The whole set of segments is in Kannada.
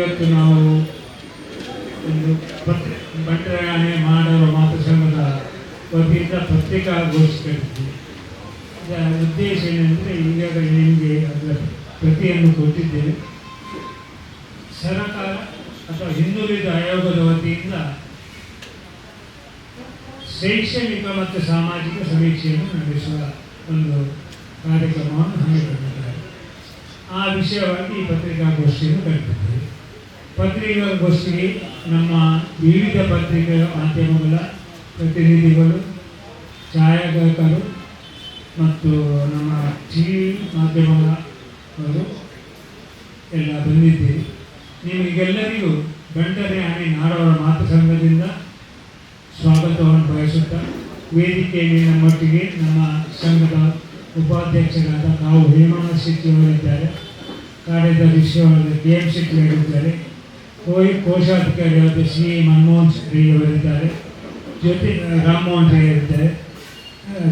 ಇವತ್ತು ನಾವು ಒಂದು ಪತ್ರಿ ಬಂಟರಾಯಣೆ ಮಾಡುವ ಮಾತು ಸಂಘದ ವತಿಯಿಂದ ಪತ್ರಿಕಾಗೋಷ್ಠಿ ಅದರ ಉದ್ದೇಶ ಏನೆಂದರೆ ಈಗಾಗಲೇ ನಿಮಗೆ ಅದರ ಪ್ರತಿಯನ್ನು ಕೊಟ್ಟಿದ್ದೇವೆ ಸರಕಾರ ಅಥವಾ ಹಿಂದುಳಿದ ಆಯೋಗದ ವತಿಯಿಂದ ಶೈಕ್ಷಣಿಕ ಮತ್ತು ಸಾಮಾಜಿಕ ಸಮೀಕ್ಷೆಯನ್ನು ನಡೆಸುವ ಒಂದು ಕಾರ್ಯಕ್ರಮವನ್ನು ಹಮ್ಮಿಕೊಂಡಿದ್ದಾರೆ. ಆ ವಿಷಯವಾಗಿ ಈ ಪತ್ರಿಕಾಗೋಷ್ಠಿಯನ್ನು ಕರೆದಿದ್ದೇವೆ ಪತ್ರಿಕಾಗೋಷ್ಠಿಗೆ ನಮ್ಮ ವಿವಿಧ ಪತ್ರಿಕೆಗಳ ಮಾಧ್ಯಮಗಳ ಪ್ರತಿನಿಧಿಗಳು, ಛಾಯಾಗ್ರಾಹಕರು ಮತ್ತು ನಮ್ಮ ಟಿ ವಿ ಮಾಧ್ಯಮಗಳು ಎಲ್ಲ ಬಂದಿದ್ದೀರಿ. ನಿಮಗೆಲ್ಲರಿಗೂ ಬಂಟರೆ ಆನೆ ನಾಡವರ ಮಾತು ಸಂಘದಿಂದ ಸ್ವಾಗತವನ್ನು ಬಯಸುತ್ತಾ ವೇದಿಕೆಯಲ್ಲಿ ನಮ್ಮೊಟ್ಟಿಗೆ ನಮ್ಮ ಸಂಘದ ಉಪಾಧ್ಯಕ್ಷರಾದ ನಾವು ಹೇಮಾನ ಶೆಟ್ಟಿಯವರಿದ್ದಾರೆ ಕಾರ್ಯದರ್ಶಿಯವರಾದ ಕೆ ಎಂ ಶೆಟ್ಟಿಯವರಿದ್ದಾರೆ ಕೋಯಿ ಕೋಶಾಧಿಕಾರಿಯಾದ ಶ್ರೀ ಮನಮೋಹನ್ ಅವರಿದ್ದಾರೆ. ಜ್ಯೋತಿ ರಾಮಮೋಹನ್ ರೈ ಇರ್ತಾರೆ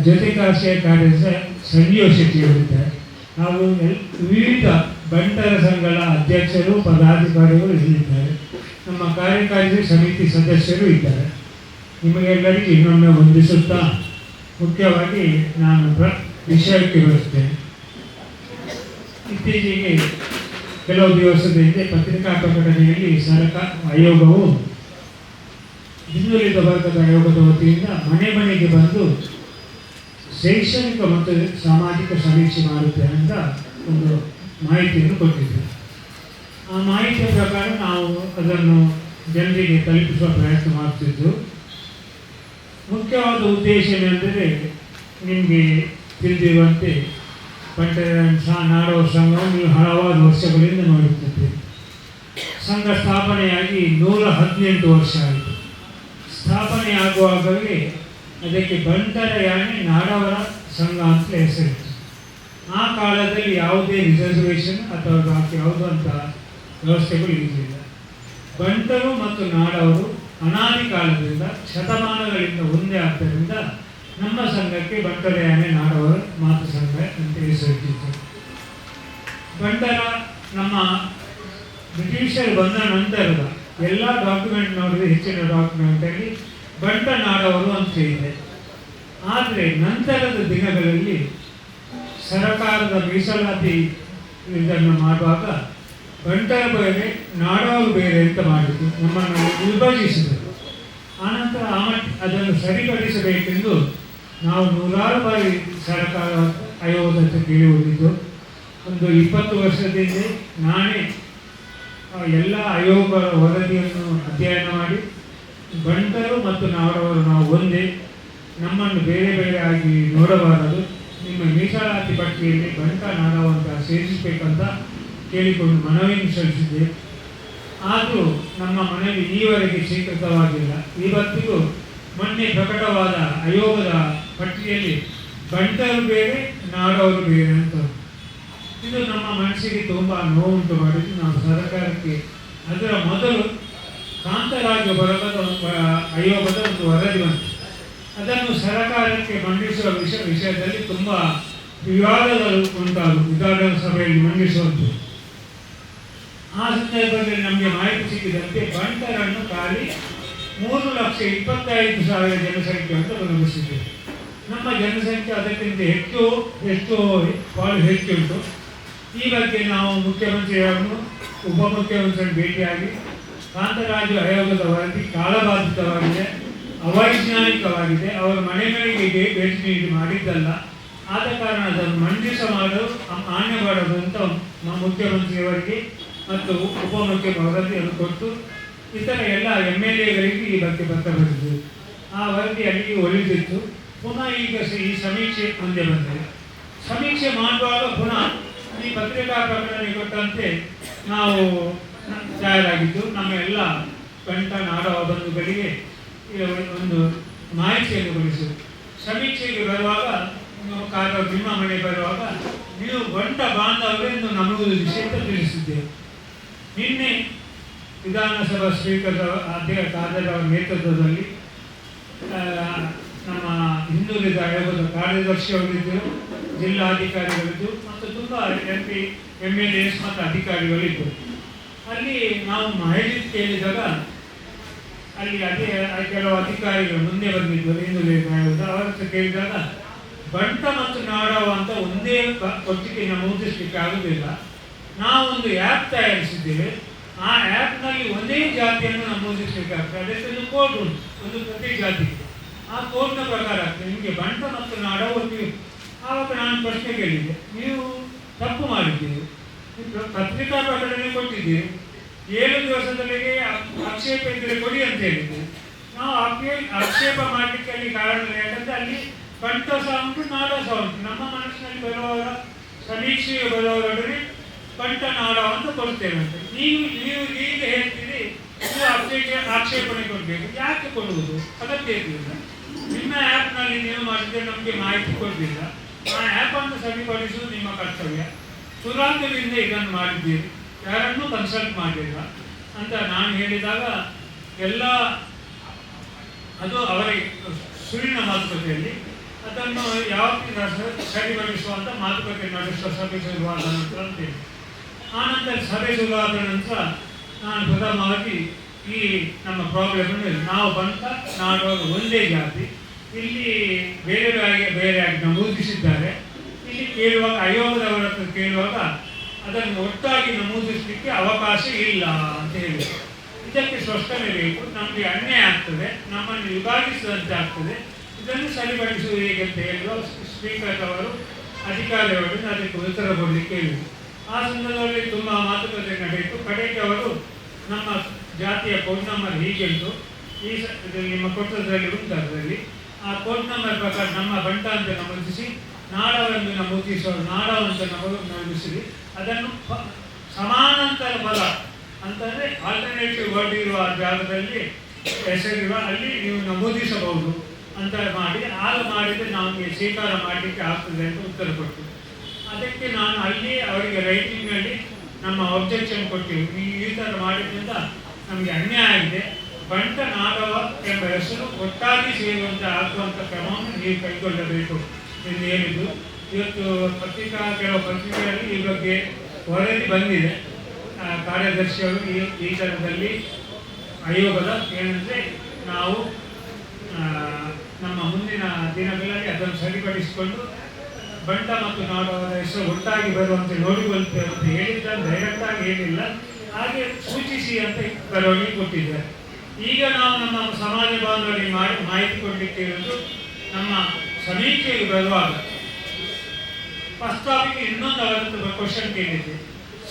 ಜೊತೆ ಕಾರ್ಯ ಕಾರ್ಯದರ್ಶಿ ಸಂಜೀವ್ ಶೆಟ್ಟಿಯವರಿದ್ದಾರೆ ಹಾಗೂ ಎಲ್- ವಿವಿಧ ಬಂಟರ ಸಂಘಗಳ ಅಧ್ಯಕ್ಷರು, ಪದಾಧಿಕಾರಿಗಳು ಇಲ್ಲಿದ್ದಾರೆ. ನಮ್ಮ ಕಾರ್ಯಕಾರಿ ಸಮಿತಿ ಸದಸ್ಯರು ಇದ್ದಾರೆ. ನಿಮಗೆಲ್ಲರಿಗೂ ಇನ್ನೊಮ್ಮೆ ವಂದಿಸುತ್ತಾ, ಮುಖ್ಯವಾಗಿ ನಾನು ವಿಷಯಕ್ಕೆ ಬರುತ್ತೇನೆ. ಇತ್ತೀಚೆಗೆ ಕೆಲವು ದಿವಸದ ಹಿಂದೆ ಪತ್ರಿಕಾ ಪ್ರಕಟಣೆಯಲ್ಲಿ ಸರಕಾರ ಆಯೋಗವು ಹಿಂದುಳಿದ ವರ್ಗದ ಆಯೋಗದ ವತಿಯಿಂದ ಮನೆ ಮನೆಗೆ ಬಂದು ಶೈಕ್ಷಣಿಕ ಮತ್ತು ಸಾಮಾಜಿಕ ಸಮೀಕ್ಷೆ ಮಾಡುತ್ತೆ ಅಂತ ಒಂದು ಮಾಹಿತಿಯನ್ನು ಕೊಟ್ಟಿದ್ದೆ ಆ ಮಾಹಿತಿಯ ಪ್ರಕಾರ ನಾವು ಅದನ್ನು ಜನರಿಗೆ ತಲುಪಿಸುವ ಪ್ರಯತ್ನ ಮಾಡುತ್ತಿದ್ದು ಮುಖ್ಯವಾದ ಉದ್ದೇಶ ಏನೆಂದರೆ ನಿಮಗೆ ತಿಳಿದಿರುವಂತೆ ಸಹ ನಾಡೋರ ಸಂಘವನ್ನು ಹಲವಾರು ವರ್ಷಗಳಿಂದ ನೋಡುತ್ತಿದ್ದೀರಿ ಸಂಘ ಸ್ಥಾಪನೆಯಾಗಿ ನೂರ ಹದಿನೆಂಟು ವರ್ಷ ಆಯಿತು. ಸ್ಥಾಪನೆ ಆಗುವಾಗಲೇ ಅದಕ್ಕೆ ಬಂಟರ ಯಾನೆ ನಾಡವರ ಸಂಘ ಅಂತ ಹೆಸರಿತ್ತು. ಆ ಕಾಲದಲ್ಲಿ ಯಾವುದೇ ರಿಸರ್ವೇಷನ್ ಅಥವಾ ಜಾತಿ ಯಾವುದೂ ಅಂತ ವ್ಯವಸ್ಥೆಗಳು ಇರಲಿಲ್ಲ. ಬಂಟರು ಮತ್ತು ನಾಡವರು ಅನಾದಿ ಕಾಲದಿಂದ ಶತಮಾನಗಳಿಂದ ಒಂದೇ ಆದ್ದರಿಂದ ನಮ್ಮ ಸಂಘಕ್ಕೆ ಬಂಟರ ನಾಡವರು ಅಂತ ನಂತರ ಬಂಟರ ನಮ್ಮ ಬ್ರಿಟಿಷರು ಬಂದ ನಂತರದ ಎಲ್ಲ ಡಾಕ್ಯುಮೆಂಟ್ ನೋಡಿದ್ರೆ ಹೆಚ್ಚಿನ ಡಾಕ್ಯುಮೆಂಟಲ್ಲಿ ಬಂಟ ನಾಡವರು ಅಂತ ಇದೆ ಆದರೆ ನಂತರದ ದಿನಗಳಲ್ಲಿ ಸರಕಾರದ ಮೀಸಲಾತಿ ಇದನ್ನು ಮಾಡುವಾಗ ಬಂಟರ ಬೇರೆ ನಾಡವರು ಬೇರೆ ಅಂತ ಮಾಡಿದ್ದು ನಮ್ಮನ್ನು ವಿಭಜಿಸಿದರು. ಆನಂತರ ಆ ಅದನ್ನು ಸರಿಪಡಿಸಬೇಕೆಂದು ನಾವು ನೂರಾರು ಬಾರಿ ಸರ್ಕಾರ ಆಯೋಗದ ಹತ್ರ ಕೇಳಿ ಹೋಗಿದ್ದು ಒಂದು ಇಪ್ಪತ್ತು ವರ್ಷದಿಂದ ನಾನೇ ಎಲ್ಲ ಆಯೋಗಗಳ ವರದಿಯನ್ನು ಅಧ್ಯಯನ ಮಾಡಿ, ಬಂಟರು ಮತ್ತು ನಾವರವರು ನಾವು ಒಂದೇ, ನಮ್ಮನ್ನು ಬೇರೆ ಬೇರೆ ಆಗಿ ನೋಡಬಾರದು, ನಿಮ್ಮ ಮೀಸಲಾತಿ ಪಟ್ಟಿಯಲ್ಲಿ ಬಂಟ ನಾಡವಂತ ಸೇರಿಸಬೇಕಂತ ಕೇಳಿಕೊಂಡು ಮನವಿಯನ್ನು ಸಲ್ಲಿಸಿದ್ದೆ. ಆದರೂ ನಮ್ಮ ಮನವಿ ಈವರೆಗೆ ಸ್ವೀಕೃತವಾಗಿಲ್ಲ. ಇವತ್ತಿಗೂ ಮೊನ್ನೆ ಪ್ರಕಟವಾದ ಆಯೋಗದ ಪಟ್ಟಿಯಲ್ಲಿ ಬಂಟರು ಬೇರೆ, ನಾಡವರು ಬೇರೆ ಅಂತ. ಇದು ನಮ್ಮ ಮನಸ್ಸಿಗೆ ತುಂಬ ನೋವುಂಟು ಮಾಡಿದ್ದು. ನಾವು ಸರ್ಕಾರಕ್ಕೆ ಅದರ ಮೊದಲು ಕಾಂತರಾಜ ಬರಬದ ಆಯೋಗದ ಒಂದು ವರದಿ ಬಂತು. ಅದನ್ನು ಸರ್ಕಾರಕ್ಕೆ ಮಂಡಿಸುವ ವಿಷಯ ವಿಷಯದಲ್ಲಿ ತುಂಬ ವಿವಾದಗಳು ವಿಧಾನ ಸಭೆಯಲ್ಲಿ ಮಂಡಿಸುವಂಥದ್ದು. ಆ ಸಂದರ್ಭದಲ್ಲಿ ನಮಗೆ ಮಾಹಿತಿ ಸಿಕ್ಕಿದಂತೆ ಬಂಟರನ್ನು ಖಾಲಿ ಮೂರು ಲಕ್ಷ ಇಪ್ಪತ್ತೈದು ಸಾವಿರ ಜನಸಂಖ್ಯೆ ಅಂತ ಗಮನಿಸಿದ್ದೇವೆ ನಮ್ಮ ಜನಸಂಖ್ಯೆ ಅದಕ್ಕಿಂತ ಹೆಚ್ಚು ಹೆಚ್ಚು ಭಾಳ ಹೆಚ್ಚು ಉಂಟು. ಈ ಬಗ್ಗೆ ನಾವು ಮುಖ್ಯಮಂತ್ರಿಯವರನ್ನು, ಉಪಮುಖ್ಯಮಂತ್ರಿಯನ್ನು ಭೇಟಿಯಾಗಿ ಕಾಂತರಾಜು ಆಯೋಗದ ವರದಿ ಕಾಲಬಾಧಿತವಾಗಿದೆ ಅವೈಜ್ಞಾನಿಕವಾಗಿದೆ. ಅವರ ಮನೆ ಮನೆಗೆ ಭೇಟಿ ನೀಡಿ ಮಾಡಿದ್ದಲ್ಲ. ಆದ ಕಾರಣ ಅದನ್ನು ಮಂಡಿಸ ಮಾಡಲು ಮಾನ್ಯ ಮಾಡೋದು ಅಂತ ನಮ್ಮ ಮುಖ್ಯಮಂತ್ರಿಯವರಿಗೆ ಮತ್ತು ಉಪಮುಖ್ಯ ವರದಿಯನ್ನು ಕೊಟ್ಟು ಇತರ ಎಲ್ಲ ಎಂ ಎಲ್ ಎಗಳಿಗೆ ಈ ಬಗ್ಗೆ ಪತ್ರ ಬರೆದಿದ್ದು ಆ ವರದಿ ಅಲ್ಲಿಗೆ ಒಲಿದಿತ್ತು. ಪುನಃ ಈಗ ಈ ಸಮೀಕ್ಷೆ ಮುಂದೆ ಬಂದಿದೆ ಸಮೀಕ್ಷೆ ಮಾಡುವಾಗ ಪುನಃ ಈ ಪತ್ರಿಕಾ ಪ್ರಕಟಣೆ ಕೊಟ್ಟಂತೆ ನಾವು ತಯಾರಾಗಿದ್ದು, ನಮ್ಮ ಎಲ್ಲ ಕಂಠ ನಾಡವ ಬಂಧುಗಳಿಗೆ ಒಂದು ಮಾಹಿತಿಯನ್ನು ಕೊಡಿಸಿದ್ರು. ಸಮೀಕ್ಷೆಗೆ ಬರುವಾಗ ಕಾರ್ಯ ನಿಮ್ಮ ಮನೆ ಬರುವಾಗ, ನೀವು ಗಂಟ ಬಾಂಧವರೆಂದು ನಮಗೂ ವಿಷಯ ತಿಳಿಸಿದ್ದೇವೆ. ನಿನ್ನೆ ವಿಧಾನಸಭಾ ಸ್ಪೀಕರ್ ಅಧ್ಯಕ್ಷ ಕಾರ್ಯದವರ ನೇತೃತ್ವದಲ್ಲಿ ನಮ್ಮ ಹಿಂದುಳಿದ ಆಯೋಗದ ಕಾರ್ಯದರ್ಶಿಯವರಿದ್ದರು ಜಿಲ್ಲಾಧಿಕಾರಿಗಳಿದ್ದು ಮತ್ತು ತುಂಬ M P M L S ಮತ್ತು ಅಧಿಕಾರಿಗಳಿದ್ದರು. ಅಲ್ಲಿ ನಾವು ಮಾಹಿತಿ ಕೇಳಿದಾಗ ಅಲ್ಲಿ ಅದೇ ಕೆಲವು ಅಧಿಕಾರಿಗಳು ಮುಂದೆ ಬಂದಿದ್ದರು ಹಿಂದುಳಿದ ಆಯೋಗದ ಅವರ ಕೇಳಿದಾಗ, ಬಂಟ ಮತ್ತು ನಾಡವ ಅಂತ ಒಂದೇ ಒಟ್ಟಿಗೆ ನಮೂದಿಸಲಿಕ್ಕೆ ಆಗುವುದಿಲ್ಲ ನಾವೊಂದು ಆ್ಯಪ್ ತಯಾರಿಸಿದ್ದೇವೆ. ಆ ಆ್ಯಪ್ನಲ್ಲಿ ಒಂದೇ ಜಾತಿಯನ್ನು ನಮೂದಿಸಲಿಕ್ಕೆ ಆಗ್ತದೆ. ಅದಕ್ಕೊಂದು ಕೋಡ್ ಉಂಟು, ಒಂದು ಪ್ರತಿ ಜಾತಿಗೆ. ಆ ಕೋರ್ಟ್ನ ಪ್ರಕಾರ ನಿಮಗೆ ಬಂಟ ಮತ್ತು ನಾಡ ಆವಾಗ ನಾನು ಪ್ರಶ್ನೆ ಕೇಳಿದ್ದೆ. ನೀವು ತಪ್ಪು ಮಾಡಿದ್ದೀರಿ. ಪತ್ರಿಕಾ ಪ್ರಕಟಣೆ ಕೊಟ್ಟಿದ್ದೀರಿ. ಏಳು ದಿವಸದೊಳಗೆ ಆಕ್ಷೇಪ ಇದ್ದರೆ ಕೊಡಿ ಅಂತ ಹೇಳಿದ್ದೆ. ನಾವು ಆಕ್ಷೇ ಆಕ್ಷೇಪ ಮಾಡಲಿಕ್ಕೆ ಅಲ್ಲಿ ಕಾರಣ. ಯಾಕಂದ್ರೆ ಅಲ್ಲಿ ಕಂಠ ಸಹ ಉಂಟು, ನಾಡ ಸಹ ಉಂಟು. ನಮ್ಮ ಮನಸ್ಸಿನಲ್ಲಿ ಬರುವವರ ಸಮೀಕ್ಷೆಗೆ ಬರುವವರೊಡನೆ ಕಂಠ ನಾಡ ಅಂತ ಕೊಡ್ತೇವೆ ಅಂತ. ನೀವು ನೀವು ಈಗ ಹೇಳ್ತೀರಿ, ನೀವು ಆಕ್ಷೇಪ, ಆಕ್ಷೇಪಣೆ ಕೊಡಬೇಕು. ಯಾಕೆ ಕೊಡುವುದು? ಅಗತ್ಯ ಇರಲಿಲ್ಲ. ನಿಮ್ಮ ಆ್ಯಪ್ನಲ್ಲಿ ನೀವು ಮಾಡಿದ್ರೆ ನಮಗೆ ಮಾಹಿತಿ ಕೊಡಲಿಲ್ಲ ಆ ಆ್ಯಪ್ ಅನ್ನು ಸರಿಪಡಿಸುವುದು ನಿಮ್ಮ ಕರ್ತವ್ಯ. ಸುರಾಂಗದಿಂದ ಇದನ್ನು ಮಾಡಿದ್ದೀರಿ. ಯಾರನ್ನೂ ಕನ್ಸಲ್ಟ್ ಮಾಡಲಿಲ್ಲ ಅಂತ ನಾನು ಹೇಳಿದಾಗ ಎಲ್ಲ ಅದು ಅವರ ಸುರಿನ ಮಾತುಕತೆಯಲ್ಲಿ ಅದನ್ನು ಯಾವ ಸರಿಪಡಿಸುವಂಥ ಮಾತುಕತೆ ನಡೆಸುವ ಸಭೆ ಶುರುವಾದ ನಂತರ ಅಂತ ಆನಂತರ ಸಭೆ ಶುರುವಾದ ನಂತರ ನಾನು ಪ್ರಥಮವಾಗಿ ಈ ನಮ್ಮ ಪ್ರಾಬ್ಲಮ್ ನಾವು ಬಂತ, ನಾಡೋರು ಒಂದೇ ಜಾತಿ. ಇಲ್ಲಿ ಬೇರೆ ಬೇರೆ ಬೇರೆಯಾಗಿ ನಮೂದಿಸಿದ್ದಾರೆ ಇಲ್ಲಿ ಕೇಳುವಾಗ ಆಯೋಗದವರ ಹತ್ರ ಕೇಳುವಾಗ ಅದನ್ನು ಒಟ್ಟಾಗಿ ನಮೂದಿಸಲಿಕ್ಕೆ ಅವಕಾಶ ಇಲ್ಲ ಅಂತ ಹೇಳಿದರು ಇದಕ್ಕೆ ಸ್ಪಷ್ಟನೆ ಬೇಕು. ನಮಗೆ ಅನ್ಯಾಯ ಆಗ್ತದೆ. ನಮ್ಮನ್ನು ವಿಭಾಗಿಸಿದಂತೆ ಆಗ್ತದೆ. ಇದನ್ನು ಸರಿಪಡಿಸುವುದು ಹೇಗೆ ಅಂತ ಹೇಳುವ ಸ್ಪೀಕರ್ ಅವರು ಅಧಿಕಾರಿಗಳು ಅದಕ್ಕೆ ಉತ್ತರ ಕೊಡಲಿಕ್ಕೆ ಹೇಳಿದರು ಆ ಸಂದರ್ಭದಲ್ಲಿ ತುಂಬ ಮಾತುಕತೆ ನಡೆಯಿತು. ಕಡೆಗೆ ಅವರು ನಮ್ಮ ಜಾತಿಯ ಪೌರ್ಣಮ್ಮ ಹೀಗೆ ಉಂಟು ಈ ನಿಮ್ಮ ಕೊಟ್ಟದಲ್ಲಿ ಉಂಟು ಅದರಲ್ಲಿ. ಆ ಕೋರ್ಟ್ ನಂಬರ್ ಪ್ರಕಾರ ನಮ್ಮ ಬಂಟ ಅಂತ ನಮೂದಿಸಿ ನಾಡವರನ್ನು ನಮೂದಿಸುವ ನಾಡವಂತ ನಮೂ ನಮೂದಿಸಿರಿ ಅದನ್ನು ಸಮಾನಾಂತರ ಬಲ ಅಂತಂದರೆ ಆಲ್ಟರ್ನೇಟಿವ್ ವರ್ಡ್ ಇರುವ ಜಾಗದಲ್ಲಿ ಹೆಸರಿರುವ, ಅಲ್ಲಿ ನೀವು ನಮೂದಿಸಬಹುದು ಅಂತ ಮಾಡಿ ಆಗ ಮಾಡಿದರೆ ನಮಗೆ ಸ್ವೀಕಾರ ಮಾಡಲಿಕ್ಕೆ ಆಗ್ತದೆ ಅಂತ ಉತ್ತರ ಕೊಟ್ಟು ಅದಕ್ಕೆ ನಾನು ಅಲ್ಲಿ ಅವರಿಗೆ ರೈಟಿಂಗಲ್ಲಿ ನಮ್ಮ ಒಬ್ಜೆಕ್ಷನ್ ಕೊಟ್ಟಿವಿ. ಈ ಥರ ಮಾಡಿದ್ರಿಂದ ನಮಗೆ ಅನ್ಯಾಯ ಆಗಿದೆ ಬಂಟ ನಾಗವ ಎಂಬ ಹೆಸರು ಒಟ್ಟಾಗಿ ಸೇರುವಂತೆ ಆಗುವಂಥ ಕ್ರಮವನ್ನು ನೀವು ಕೈಗೊಳ್ಳಬೇಕು. ಎಂದು ಹೇಳಿದ್ದು ಇವತ್ತು ಪತ್ರಿಕಾ, ಕೆಲವು ಪತ್ರಿಕೆಯಲ್ಲಿ ಈ ಬಗ್ಗೆ ವರದಿ ಬಂದಿದೆ. ಕಾರ್ಯದರ್ಶಿಯವರು ಈ ಈ ಥರದಲ್ಲಿ ಆಯೋಗದ ಏನಂದರೆ ನಾವು ನಮ್ಮ ಮುಂದಿನ ದಿನಗಳಲ್ಲಿ ಅದನ್ನು ಸರಿಪಡಿಸಿಕೊಂಡು ಬಂಟ ಮತ್ತು ನಾಡವರ ಹೆಸರು ಒಟ್ಟಾಗಿ ಬರುವಂತೆ ನೋಡಿಕೊಳ್ಳುತ್ತೇವೆ ಅಂತ ಹೇಳಿದ್ದ ಡೈರೆಕ್ಟಾಗಿ ಹೇಳಿಲ್ಲ. ಹಾಗೆ ಸೂಚಿಸಿ ಅಂತ ಬರವಣಿಗೆ ಕೊಟ್ಟಿದ್ದಾರೆ. ಈಗ ನಾವು ನಮ್ಮ ಸಮಾಜ ಬಾಂಧವರಿಗೆ ಮಾಡಿ ಮಾಹಿತಿ ಕೊಡಲಿಕ್ಕೆ ಇರುವುದು ನಮ್ಮ ಸಮೀಕ್ಷೆಗೆ ಬರುವಾಗ ಪ್ರಸ್ತಾವಿಗೆ ಇನ್ನೊಂದು ಅವರಂತ ಕ್ವಶನ್ ಕೇಳಿದ್ದೆ.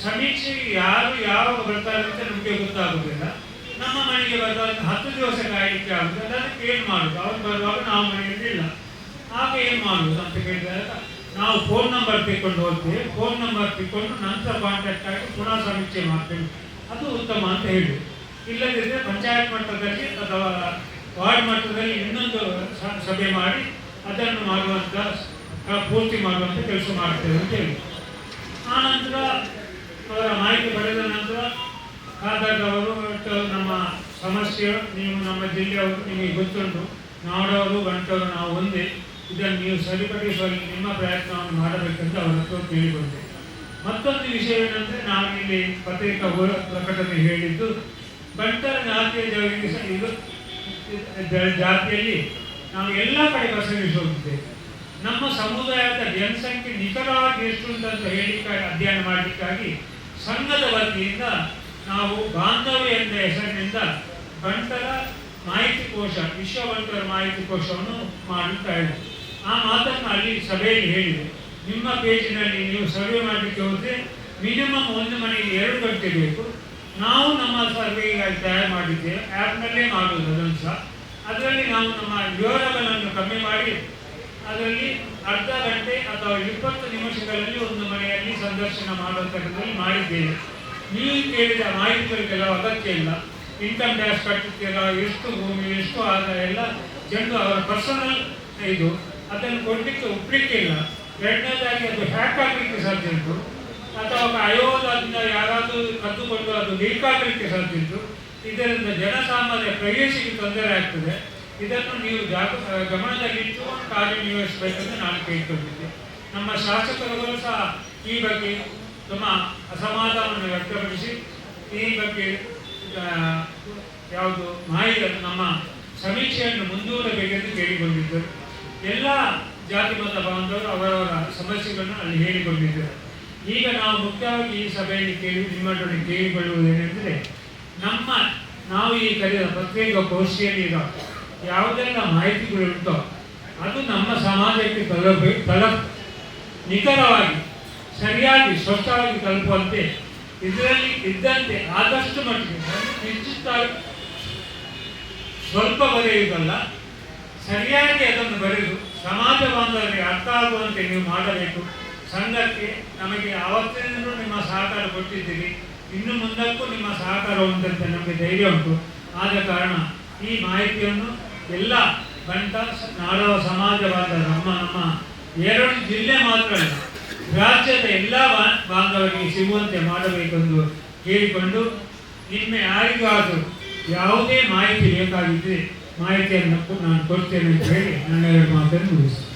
ಸಮೀಕ್ಷೆಗೆ ಯಾರು ಯಾವಾಗ ಬರ್ತಾರೆ ಅಂತ ನಮಗೆ ಗೊತ್ತಾಗುವುದಿಲ್ಲ ನಮ್ಮ ಮನೆಗೆ ಬರುವಾಗ ಹತ್ತು ದಿವಸ ಕಾಯಲಿಕ್ಕೆ ಆಗುತ್ತೆ ಅದಕ್ಕೆ ಏನು ಮಾಡುದು ಅವ್ರು ಬರುವಾಗ ನಾವು ಮನೆಯಲ್ಲಿ ಇಲ್ಲ. ಆಗ ಏನು ಮಾಡುವುದು ಅಂತ ಕೇಳಿದಾಗ ನಾವು ಫೋನ್ ನಂಬರ್ ತೆಕ್ಕೊಂಡು ಹೋಗ್ತೇವೆ. ಫೋನ್ ನಂಬರ್ ತೆಕ್ಕೊಂಡು ನಂತರ ಕಾಂಟ್ಯಾಕ್ಟ್ ಆಗಿ ಪುನಃ ಸಮೀಕ್ಷೆ ಮಾಡ್ತೇವೆ. ಅದು ಉತ್ತಮ ಅಂತ ಹೇಳಿ ಇಲ್ಲದಿದ್ದರೆ ಪಂಚಾಯತ್ ಮಟ್ಟದಲ್ಲಿ ಅಥವಾ ವಾರ್ಡ್ ಮಟ್ಟದಲ್ಲಿ ಇನ್ನೊಂದು ಸಭೆ ಮಾಡಿ ಅದನ್ನು ಮಾಡುವಂಥ ಪೂರ್ತಿ ಮಾಡುವಂಥ ಕೆಲಸ ಮಾಡ್ತೇವೆ ಅಂತ ಹೇಳಿ. ಆ ನಂತರ ಅವರ ಮಾಹಿತಿ ಪಡೆದ ನಂತರ ಆದಾಗ ಅವರು ನಮ್ಮ ಸಮಸ್ಯೆ, ನೀವು ನಮ್ಮ ಜಿಲ್ಲೆಯವರು ನಿಮಗೆ ಗೊತ್ತುಂಟು. ನಾಡವರು ಗಂಟವರು ನಾವು ಒಂದೇ. ಇದನ್ನು ನೀವು ಸರಿಪಡಿಸುವಲ್ಲಿ ನಿಮ್ಮ ಪ್ರಯತ್ನವನ್ನು ಮಾಡಬೇಕಂತ ಅವರ ಹತ್ರ ಕೇಳಿಕೊಂಡೆ. ಮತ್ತೊಂದು ವಿಷಯ ಏನಂದ್ರೆ ನಾನು ಇಲ್ಲಿ ಪತ್ರಿಕಾ ಪ್ರಕಟಣೆ ಹೇಳಿದ್ದು ಬಂಟರ ಜಾತಿಯ ಇದು ಜಾತಿಯಲ್ಲಿ ನಾವು ಎಲ್ಲ ಕಡೆ ಪ್ರಸಂಗಿಸುತ್ತಿದ್ದೇವೆ ನಮ್ಮ ಸಮುದಾಯದ ಜನಸಂಖ್ಯೆ ನಿಖರವಾಗಿ ಎಷ್ಟು ಅಂತ ಹೇಳಿ ಅಧ್ಯಯನ ಮಾಡಲಿಕ್ಕಾಗಿ ಸಂಘದ ವತಿಯಿಂದ ನಾವು ಬಾಂಧವ್ಯ ಎಂಬ ಹೆಸರಿನಿಂದ ಬಂಟರ ಮಾಹಿತಿ ಕೋಶ ವಿಶ್ವ ಬಂಟರ ಮಾಹಿತಿ ಕೋಶವನ್ನು ಮಾಡುತ್ತಾ ಇದ್ದೆ ಆ ಮಾತನ್ನು ಅಲ್ಲಿ ಸಭೆಯಲ್ಲಿ ಹೇಳಿದೆ. ನಿಮ್ಮ ಪೇಜಿನಲ್ಲಿ ನೀವು ಸರ್ವೆ ಮಾಡಲಿಕ್ಕೆ ಹೋದರೆ ಮಿನಿಮಮ್ ಒಂದು ಮನೆಗೆ ಎರಡು ಗಂಟೆ ಬೇಕು. ನಾವು ನಮ್ಮ ಸರ್ವೆಗಾಗಿ ತಯಾರು ಮಾಡಿದ್ದೇವೆ ಆ್ಯಪ್ನಲ್ಲೇ ಮಾಡುವುದು ಅದನ್ನು ಸಹ ಅದರಲ್ಲಿ ನಾವು ನಮ್ಮ ವಿವರಗಳನ್ನು ಕಮ್ಮಿ ಮಾಡಿ, ಅದರಲ್ಲಿ ಅರ್ಧ ಗಂಟೆ ಅಥವಾ ಇಪ್ಪತ್ತು ನಿಮಿಷಗಳಲ್ಲಿ ಒಂದು ಮನೆಯಲ್ಲಿ ಸಂದರ್ಶನ ಮಾಡುವಂಥದ್ದಲ್ಲಿ ಮಾಡಿದ್ದೇವೆ ನೀವು ಕೇಳಿದ ಮಾಹಿತಿಗಳಿಗೆಲ್ಲ ಅಗತ್ಯ ಇಲ್ಲ. ಇನ್ಕಮ್ ಟ್ಯಾಕ್ಸ್ ಕಟ್ಟುತ್ತೀರಾ ಎಷ್ಟು ಭೂಮಿ, ಎಷ್ಟು ಆದಾಯ, ಎಲ್ಲ ಜನರು ಅವರ ಪರ್ಸನಲ್ ಇದು. ಅದನ್ನು ಕೊಡಲಿಕ್ಕೆ ಒಪ್ಪಲಿಕ್ಕೆ ಇಲ್ಲ. ಎರಡನೇದಾಗಿ ಅದು ಹ್ಯಾಕ್ ಆಗಲಿಕ್ಕೆ ಸಾಧ್ಯ ಉಂಟು. ಅಥವಾ ಆಯೋಗದಿಂದ ಯಾರಾದರೂ ಕದ್ದುಕೊಂಡು ಅದು ಲೀಕ್ ಆಗಲಿಕ್ಕೆ ಸಾಧ್ಯ ಉಂಟು ಇದರಿಂದ ಜನಸಾಮಾನ್ಯ ಪ್ರವೇಶಿಗೆ ತೊಂದರೆ ಆಗ್ತದೆ. ಇದನ್ನು ನೀವು ಜಾಗ ಗಮನದಲ್ಲಿಟ್ಟು ಕಾರ್ಯನಿರ್ವಹಿಸಬೇಕೆಂದು ನಾನು ಕೇಳ್ಕೊಂಡಿದ್ದೆ. ನಮ್ಮ ಶಾಸಕರುಗಳು ಸಹ ಈ ಬಗ್ಗೆ ತಮ್ಮ ಅಸಮಾಧಾನವನ್ನು ವ್ಯಕ್ತಪಡಿಸಿ, ಈ ಬಗ್ಗೆ ಯಾವುದು ಮಾಹಿತಿ ನಮ್ಮ ಸಮೀಕ್ಷೆಯನ್ನು ಮುಂದೂಡಬೇಕೆಂದು ಕೇಳಿಕೊಂಡಿದ್ದರು. ಎಲ್ಲ ಜಾತಿ ಮತ ಬಾಂಧವರು ಅವರವರ ಸಮಸ್ಯೆಗಳನ್ನು ಅಲ್ಲಿ ಹೇಳಿಕೊಂಡಿದ್ದರು. ಈಗ ನಾವು ಮುಖ್ಯವಾಗಿ ಈ ಸಭೆಯಲ್ಲಿ ಕೇಳಿ ನಿಮ್ಮೊಡನೆ ಕೇಳಿಕೊಳ್ಳುವುದೇನೆಂದರೆ ನಮ್ಮ ನಾವು ಈ ಕರೆದ ಪ್ರತ್ಯೇಕ ಇರೋ ಯಾವುದೆಲ್ಲ ಮಾಹಿತಿಗಳುಂಟೋ ಅದು ನಮ್ಮ ಸಮಾಜಕ್ಕೆ ತಲುಪಿ ತಲುಪ ನಿಖರವಾಗಿ, ಸರಿಯಾಗಿ ಸ್ವಚ್ಛವಾಗಿ ತಲುಪುವಂತೆ ಇದರಲ್ಲಿ ಇದ್ದಂತೆ ಆದಷ್ಟು ಮಟ್ಟಿಗೆ ಸ್ವಲ್ಪ ಬರೆಯುವುದಲ್ಲ, ಸರಿಯಾಗಿ ಅದನ್ನು ಬರೆದು ಸಮಾಜ ಬಾಂಧವರಿಗೆ ಅರ್ಥ ಆಗುವಂತೆ ನೀವು ಮಾಡಬೇಕು. ಸಂಘಕ್ಕೆ ನಮಗೆ ಆವತ್ತಿನಿಂದಲೂ ನಿಮ್ಮ ಸಹಕಾರ ಕೊಟ್ಟಿದ್ದೀರಿ, ಇನ್ನು ಮುಂದಕ್ಕೂ ನಿಮ್ಮ ಸಹಕಾರ ಉಂಟಂತೆ ನಮಗೆ ಧೈರ್ಯ ಉಂಟು. ಆದ ಕಾರಣ ಈ ಮಾಹಿತಿಯನ್ನು ಎಲ್ಲ ಗಂಟ ನಾಡವ ಸಮಾಜವಾದ ನಮ್ಮ ನಮ್ಮ ಎರಡು ಜಿಲ್ಲೆ ಮಾತ್ರ ಅಲ್ಲ, ರಾಜ್ಯದ ಎಲ್ಲ ಬಾಂಧವರಿಗೆ ಸಿಗುವಂತೆ ಮಾಡಬೇಕೆಂದು ಕೇಳಿಕೊಂಡು ನಿಮ್ಮ ಯಾರಿಗಾದರೂ ಯಾವುದೇ ಮಾಹಿತಿ ಬೇಕಾಗಿದ್ದರೆ ಮಾಹಿತಿಯನ್ನು ನಾನು ಕೊಡ್ತೇನೆ ಅಂತ ಹೇಳಿ ನನ್ನ ಎರಡು ಮಾತನ್ನು ಮುಗಿಸ್ತೇನೆ.